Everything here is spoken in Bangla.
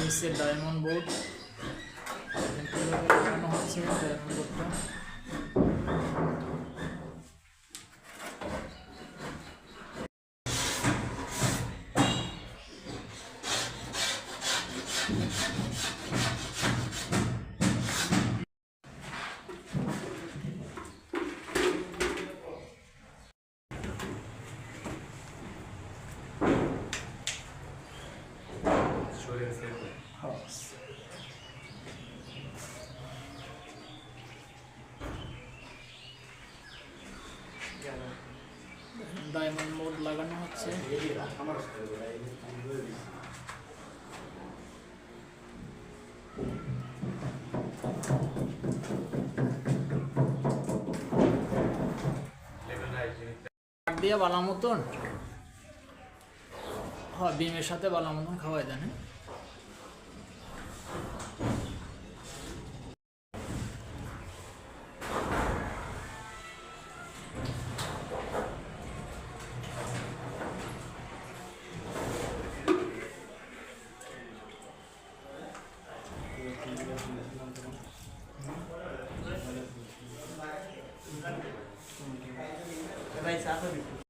হচ্ছে ডায়মন্ড বোর্ড লাগানো হচ্ছে ডায়মন্ড বোর্ডটা ডায়মন্ড বোর্ড লাগানো হচ্ছে। দিয়ে বালা মতন। হ্যাঁ ডিমের সাথে বালা মতন খাওয়াই দেন। हम्म। भाई साहब